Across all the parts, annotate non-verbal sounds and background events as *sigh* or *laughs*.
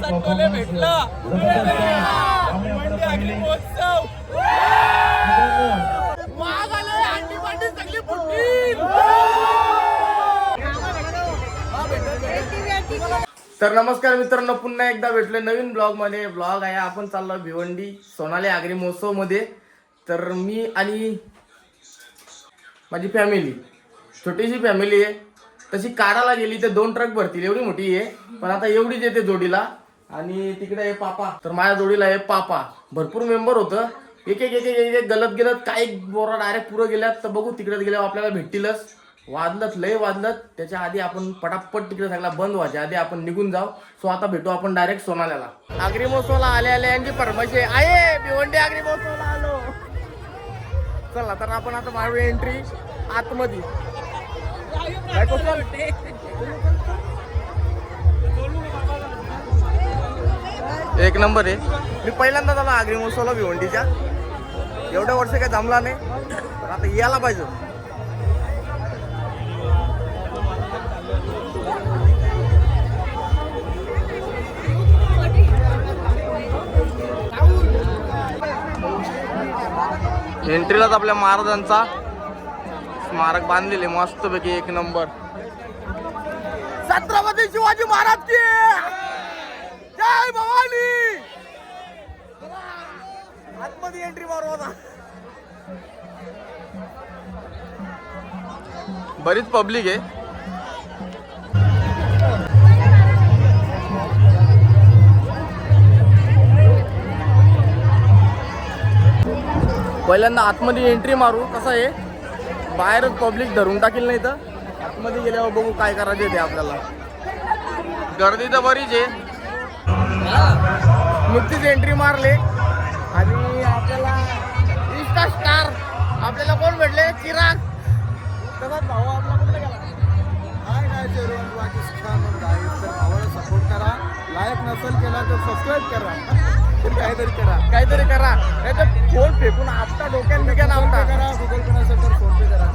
संतोले भेटला. महोत्सव महाग अंडी पांडी सगळी तर नमस्कार मित्रांनो पुन्हा एकदा भेटलो नवीन ब्लॉगमध्ये ब्लॉग आहे आपण चाललो भिवंडी सोनाली आगरी महोत्सवमध्ये तर मी आणि माझी फॅमिली छोटीशी फॅमिली आहे. तशी काराला गेली तर दोन ट्रक भरतील एवढी मोठी आहे. पण आता एवढीच येते जोडीला. आणि तिकडे आहे पापा. तर माझ्या जोडीला आहे पापा. भरपूर मेंबर होतं. एक एक एक एक एक गलत गेलत काही बोरा डायरेक्ट पुरं गेल्यात तर बघू तिकडे गेल्यावर आपल्याला भेटतीलच. वाजलत लय वाजलत त्याच्या आधी आपण पटापट तिकडे सगळा बंद व्हायच्या आधी आपण निघून जाऊ. सो आता भेटू आपण डायरेक्ट सोनाल्याला. आगरी महोत्सवला आले आले यांची परमशी. आहे भिवंडी आगरी महोत्सवला आलो. चला तर आपण आता मारू एंट्री आतमध्ये. *laughs* एक नंबर आहे. मी पहिल्यांदा झालो आगरी महोत्सवला भिवंडीच्या एवढ्या वर्ष काय जमला नाही. आता यायला पाहिजे. एंट्रीलाच आपल्या महाराजांचा. स्मारक बांधलेले मस्त पैकी एक नंबर. छत्रपती शिवाजी महाराज की! जय भवानी! आतमध्ये एंट्री मारू आता. बरीच पब्लिक आहे. पहिल्यांदा आतमध्ये एंट्री मारू. कसं आहे? बाहेरच पब्लिक धरून टाकील नाही तर. आतमध्ये गेल्यावर बघू काय करायचे ते आपल्याला. गर्दी तर बरीच आहे. नुकतीच एंट्री मारले. आणि आपल्याला इंस्टा स्टार आपल्याला कोण भेटले? चिराग. तसाच भाऊ आपला कुठला गेला? हाय गायचे रोहन पाकिस्तान गाईड तर भावाला सपोर्ट करा. लायक नसेल केला तर सबस्क्राईब करा. तर काहीतरी करा. काहीतरी करा. नाही तर फोन फेकून आपला डोक्यात बिक्यात आवता करा गुगल पे नसेल तर फोन पे करा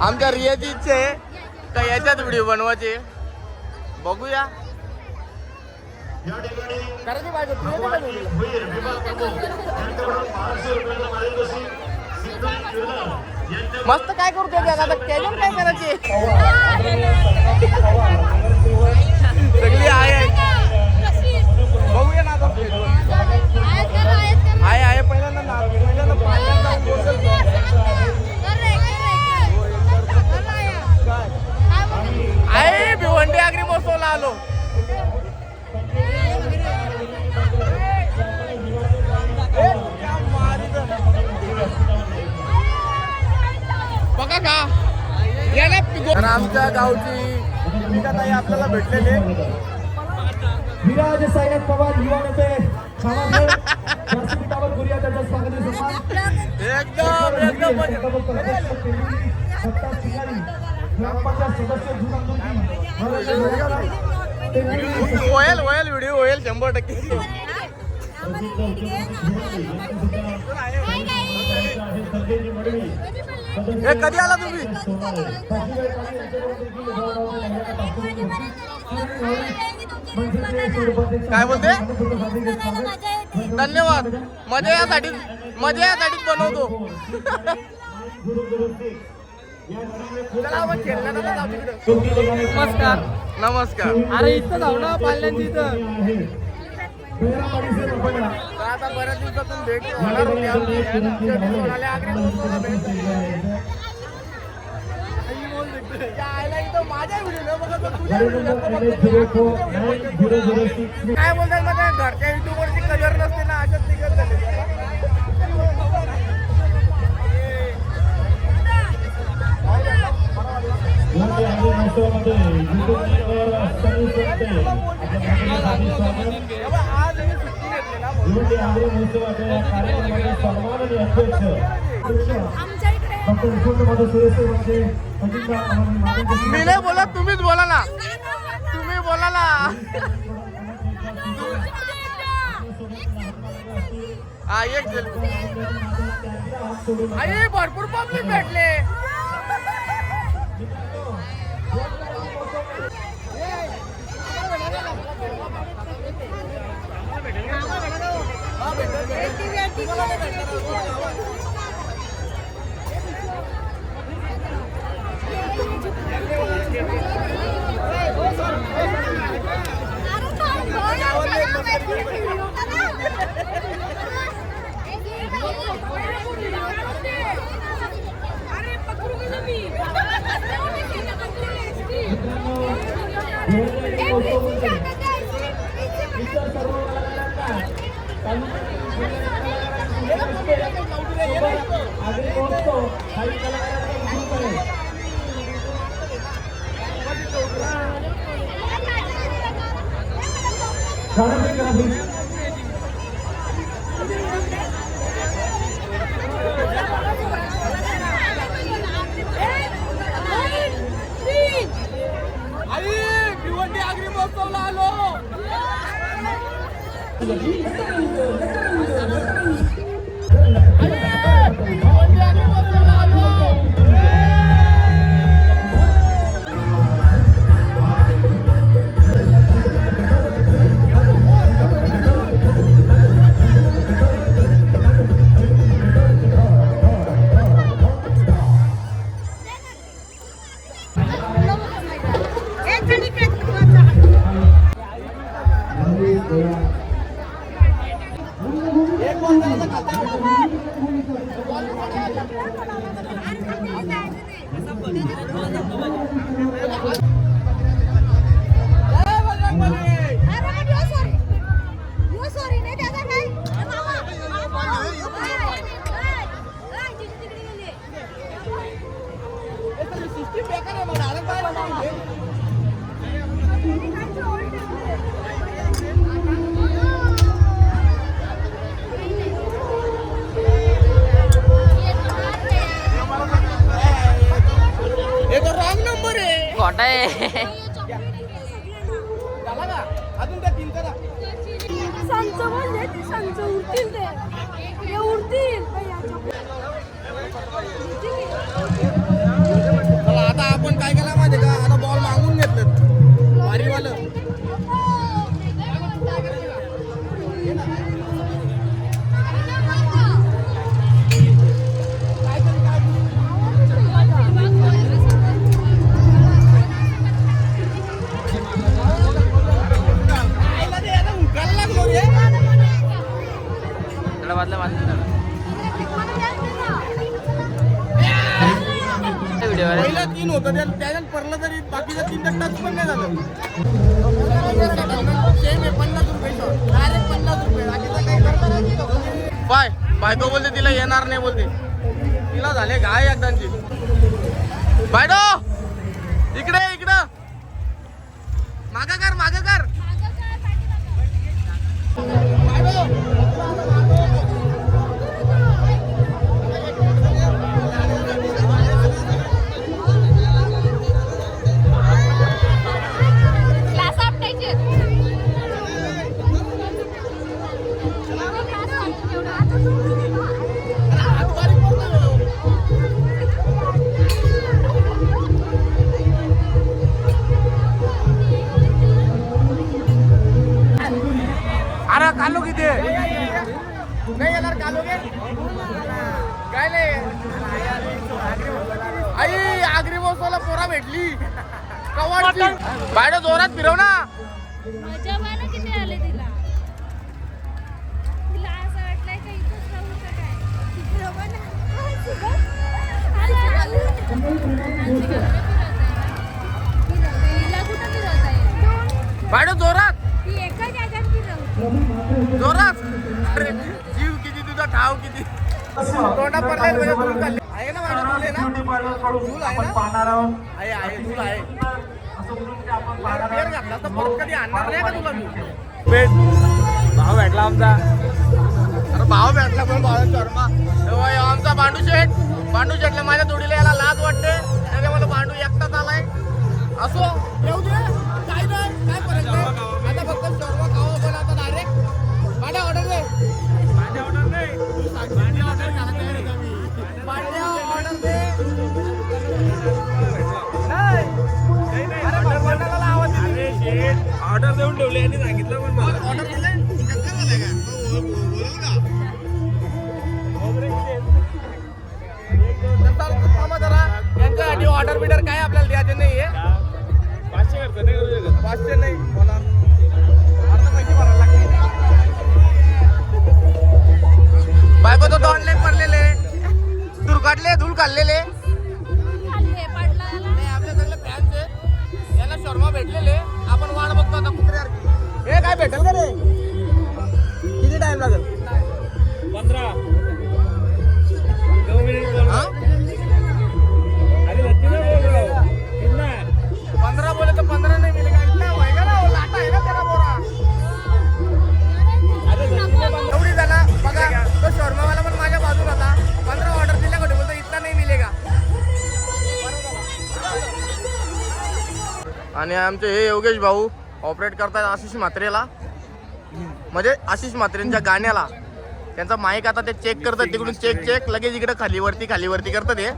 आमच्या रियाची इच्छा आहे का याच्यात व्हिडिओ बनवायचे? बघूया? मस्त काय करतो आता? कॅजन काय करायचे? सगळी आहे. विराज साईनाथ पवार युवा नेते सामान्य व्यासपीठावर करूया त्यांचा स्वागत सन्मान. एकदम एकदम मजा. सत्ता ठिकाणी ग्रामपंचायत सदस्य जुनांदोजी होईल होईल व्हिडिओ होईल शंभर टक्के. कधी आला तुम्ही? काय बोलते? धन्यवाद. मजा यासाठी मजा यासाठीच बनवतो. नमस्कार. नमस्कार. अरे इथं जाऊ ना पाल्यांची इथं आता बऱ्याच दिवसातून भेट होणार होती आमची. माझ्या व्हिडिओ न बघत तर तुझ्या व्हिडिओ न बघत तर काय बोलतात मग घरच्या युट्यूबवरची कलर नसते ना अशाच निघत झाले आज मी नाही बोलत तुम्हीच बोला ना. तुम्ही बोला ना. हा एक आई भरपूर पब्लिक भेटले. इतर सर्व कलाकारांना आगरी महोत्सव Sarı bir grafik. पहिलं तीन होतं त्या- त्याच्यात पडलं तरी बाकीचं तीन टच पण नाही झालं. सेम आहे पन्नास रुपये डायरेक्ट पन्नास रुपये बाकीचं काही करता नाही. बाय बायको बोलते तिला येणार नाही बोलते. तिला झाले गाय एकदांची. बायडो! इकडे इकडं. मागा कर हिला कुठं फिरवताय? बायडो जोरात एका जागात फिरवते जोरात. अरे जीव किती तुझा ठाव किती. तोंडा पडलाय म्हणजे ना बायडो आहे ना? ब्युटी पार्लरकडून आपण? पाहणार आहोत. नाही भाव भेटला आमचा. अरे भाव भेटला पण भाव शर्मा. आमचा बांडू शेठ. बांडू शेठला माझ्या जोडीला याला लाज वाटते. त्याच्या मला बांडू एकटाच आलाय. असो. येऊ दे. काय नाही. काय फरक नाही. आता फक्त सर्व खावा पण आता डायरेक्ट भांड्या ऑर्डर बोलवले आणि सांगितलं पण मला. ऑर्डर यांच्यासाठी ऑर्डर बिडर काय आपल्याला द्यायचं नाहीये पाचशे करतो नाही पाचशे नाही मला अर्ध पैसे भरायला लागते बायको तो ऑनलाईन पडलेले धूळ धूळ काढलेले आपल्या सगळे फॅन्स आहेत यांना शर्मा भेटलेले. आपण वाट बघतो आता कुत्र्यासारखी हे काय भेटेल का रे? किती टाइम लागेल? पंधरा. आणि आमचे हे योगेश भाऊ ऑपरेट करतात आशिष म्हात्रेला. म्हणजे आशिष म्हात्रेंच्या गाण्याला. त्यांचा माईक आता ते चेक करतात तिकडून चेक चेक लगेच इकडे खाली वरती खाली वरती करतात हे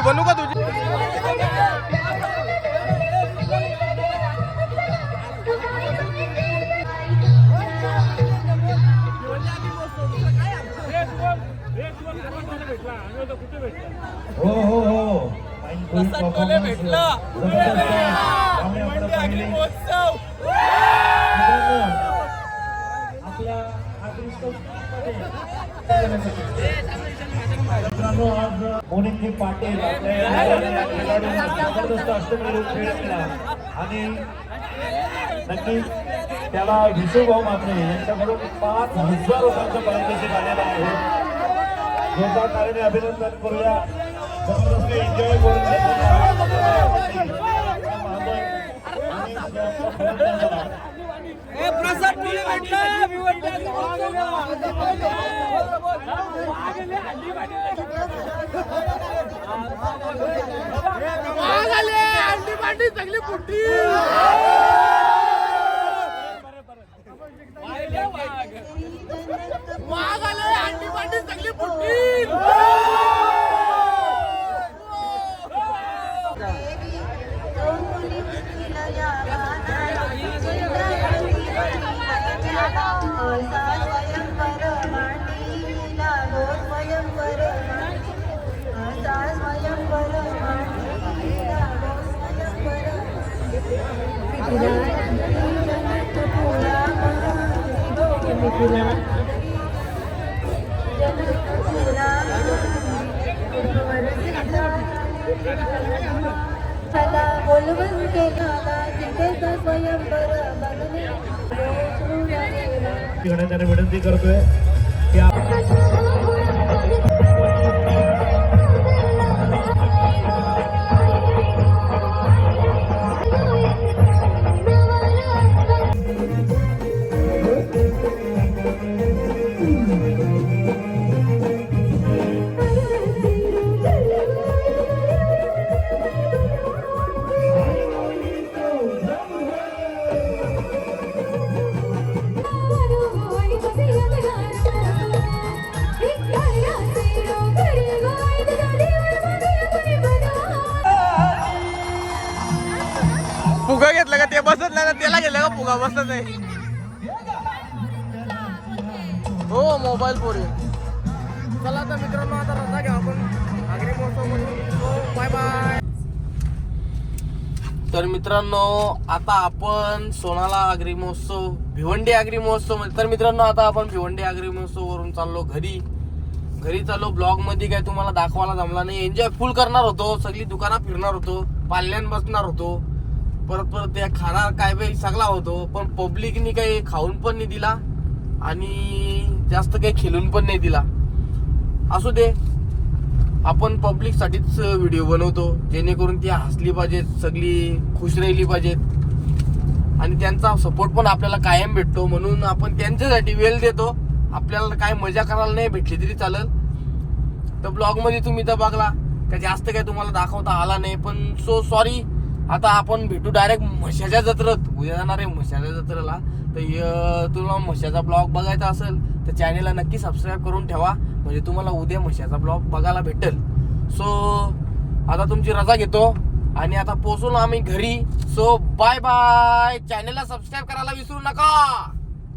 व्हिडिओ बनवू का तुझी? हो हो हो. भेटलं. आपल्या मित्रांनो आज मोनिंगजी पाटील जबरदस्त अष्टमी खेळ केला आणि नक्की त्याला विष्णूभाऊ मात्रे यांच्याकडून पाच हजार रुपयांचं पारितोषिक आलेलं आहे जोरदार कार्याने अभिनंदन करूया. जबरदस्त एन्जॉय करून अंडी पांडी सगळी पुट्टी चला बोलवून केला तिथे स्वयंवर बघणे विनंती करतोय ते बसत नाही ना त्याला गेलं का फुगा? बसत नाही. हो मोबाईल पोरी. चला आता मित्रांनो आता रजा घ्या आपण. आगरी महोत्सव बाय बाय हो, तर मित्रांनो आता आपण सोनाला आग्री महोत्सव भिवंडी आग्री महोत्सव म्हणजे तर मित्रांनो आता आपण भिवंडी आग्री महोत्सव वरून चाललो घरी. घरी चाललो ब्लॉगमध्ये काय तुम्हाला दाखवायला जमला नाही. एन्जॉय फुल करणार होतो सगळी दुकानात फिरणार होतो पाल्यान बसणार होतो. परत परत त्या खाणार काय बाई सगळा होतो पण पब्लिकनी काही खाऊन पण नाही दिला आणि जास्त काही खेळून पण नाही दिला. असू दे. आपण पब्लिकसाठीच व्हिडिओ बनवतो जेणेकरून ती हसली पाहिजेत सगळी खुश राहिली पाहिजेत. आणि त्यांचा सपोर्ट पण आपल्याला कायम भेटतो म्हणून आपण त्यांच्यासाठी वेळ देतो. आपल्याला काय मजा करायला नाही भेटली तरी चालेल. तर ब्लॉगमध्ये तुम्ही तर बघला का जास्त काही तुम्हाला दाखवता आला नाही पण सो सॉरी आता आपण भेटू डायरेक्ट म्हशाच्या जत्रेत. उद्या जाणार आहे म्हशाच्या जत्रेला. तर य- तुला म्हशाचा ब्लॉग बघायचा असेल तर चॅनेलला नक्की सबस्क्राईब करून ठेवा. म्हणजे तुम्हाला उद्या म्हशाचा ब्लॉग बघायला भेटेल. सो आता तुमची रजा घेतो. आणि आता पोचून आम्ही घरी. सो बाय बाय चॅनेलला सबस्क्राईब करायला विसरू नका.